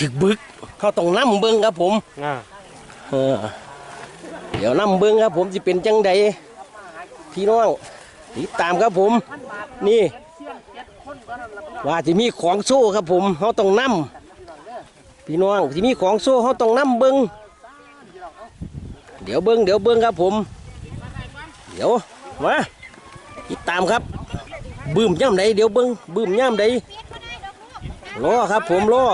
ถึกบึก เขาต้องนํเบิ่งครับผมอ่าเออเดี๋ยวนํเบิ่งครับผมสิเป็นจังใดพี่น้องติดตามครับผม นี่ ว่าสิมีของโซ่ครับผมเขาต้องนํพี่น้องสิมีของโซ่เขาต้องนํเบิ่งเดี๋ยวเบิ่งเดี๋ยวเบิ่งครับผม เดี๋ยวมาติดตามครับบืมย่ำใดเดี๋ยวเบิ่งบืมย่ำใดรอครับผมรอ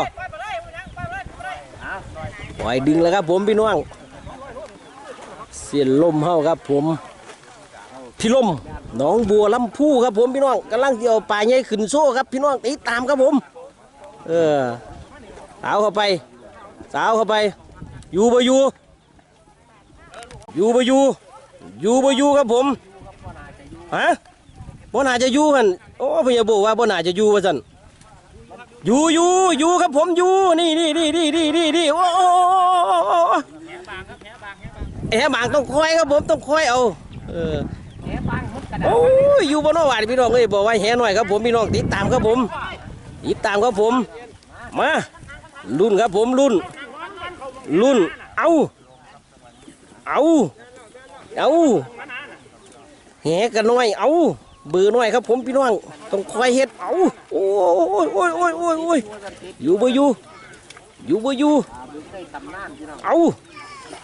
ปล่อยดึงแล้วครับผมพี่น้อง เสียนลมเฮาครับผมพี่ลมหนองบัวลำพูครับผมพี่น้องกำลังเกี่ยวปลาใหญ่ขึ้นโซ่ครับพี่น้องติดตามครับผม เออสาวเข้าไป สาวเข้าไป อยู่บ่อยู่ อยู่บ่อยู่ อยู่บ่อยู่ครับผมฮะบ่น่าจะอยู่กันโอ้พญาโบว่าบ่น่าจะอยู่ว่าซั่นอยู่อยู่อยู่ครับผมอยู่นี่นี่นี่นี่นี่นี่โอ้โอ้โอ้โอ้โอ้โอ้ แหบางต้องคอยครับผมต้องคอยเอาเออโอ้ยอยู่บนนอกวาดพี่น้องเอ้ยบอกว่าแหหน่อยครับผมพี่น้องติดตามครับผมติดตามครับผม มารุ่นครับผมรุ่นรุ่นเอาเอาเอาแหกันหน่อยเอาเบือหน่อยครับผมพี่น้องต้องคอยเฮ็ดเอาโอ้ยโอ้ยโอ้ยโอ้ยโอ้ยอยู่บ่อยู่อยู่บ่อยู่เอา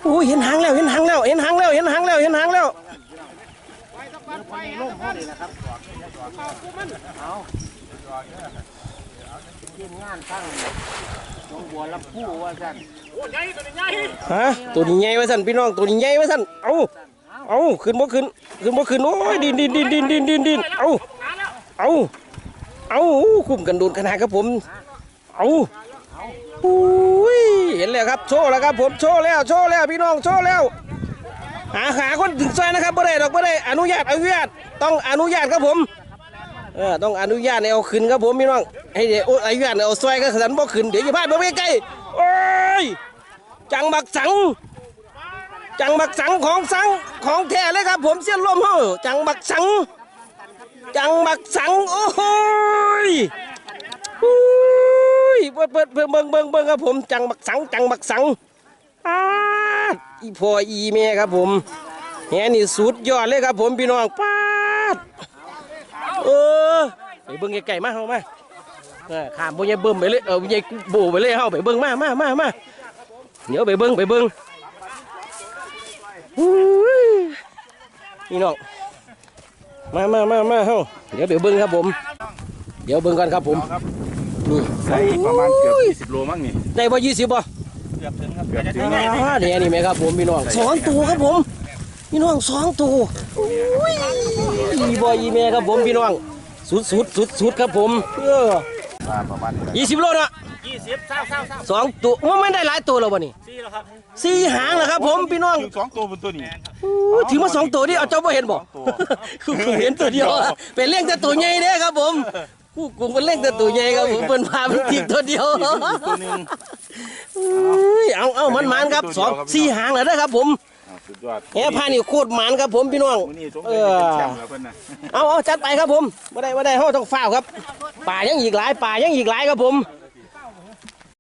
โอ้ยเห็นหางแล้วเห็นหางแล้วเห็นหางแล้วเห็นหางแล้วเห็นหางแล้วทีมงานตั้งหนองบัวลำพูว่าสั่นฮะตัวนี้ใหญ่ไว้สั่นพี่น้องตัวนี้ใหญ่ไว้สั่นเอาเอาขึ้นบ่ขึ้นขึ้นบ่ขึ้นโอ้ยดินดินดินดินดินดินดินเอาเอาเอาคุมกันโดนขนาดครับผมเอา อุ้ยเห็นแล้วครับโชว์แล้วครับผมโชว์แล้วโชว์แล้วพี่น้องโชว์แล้วหาหาคนถึงซอยนะครับบ่ได้ดอกบ่ได้อนุญาตอนุญาตต้องอนุญาตครับผมเออต้องอนุญาตให้เอาขึ้นครับผมพี่น้องให้เดี๋ยวอนุญาตให้เอาซอยก็สันบ่ขึ้นเดี๋ยวจะพลาดบ่ไปใกล้โอ้ยจังบักสัง จังบักสังของสังของแท้เลยครับ ผมเสี้ยนลมเฮาจังบักสัง จังบักสังโอ้ย ปิดเปิดเปิดเบิ่งเบิ่งเบิ่งครับผมจังบักสังจังบักสังอาดอีพ่ออีแม่ครับผมแหนี่สุดยอดเลยครับผมพี่น้องป้าดเออไปเบิ่งไกลๆมาเฮามาเออข้ามบ่ยายเบิ่มไปเลยเออบ่ยายโบไปเลยเฮาไปเบิ่งมามามามาเดี๋ยวไปเบิ้งไปเบิ้งอุ้ยนี่น้องมามามามาเฮ้าเดี๋ยวไปเบิ้งครับผม เดี๋ยวเบิ้งกันครับผม นี่ใส่ประมาณเกือบ20โลมั้งนี่ได้บ่ยี่สิบบ่เกือบถึงครับเกือบถึงอ่าเดี๋ยวนี่ไหมครับผมพี่น้องสองตัวครับผมพี่น้องสองตัวอุ้ยอีบ่อีแม่ครับผมพี่น้อง สุดสุดสุดสุดครับผมเออประมาณนี้แหละยี่สิบโลเนาะยี่สิบเศร้าเศร้าเศร้าสองตัวว่าไม่ได้หลายตัวแล้วบ่นี่สี่แล้วครับสี่หางแล้วครับผมพี่น้องถึงสองตัวบนตัวนี้โอ้ถือมาสองตัวนี่เอาเจ้าบ่เห็นบ่สองตัวคือผมเห็นตัวเดียวอะเป็นเล่งแต่ตัวใหญ่เด้ครับผม ผู้กลุ่มเป็นเล่งแต่ตัวใหญ่ครับผมเป็นพาเป็นทีตัวเดียวตัวหนึงอุ้ยเอาเอามันมันๆครับสองสี่หางแล้วนะครับ ผมอ่าสุดยอดแหพานี่โคตรมันครับผมพี่น้องมื้อนี้สงเอสัยอจะเป็นแชมป์แล้วเพิ่นน่ะเอาเอาจัดไปครับผมไม่ได้ไม่ได้เขาต้องฝ้าวครับ ป่ายังอีกหลายป่ายังอีกหลายครับผม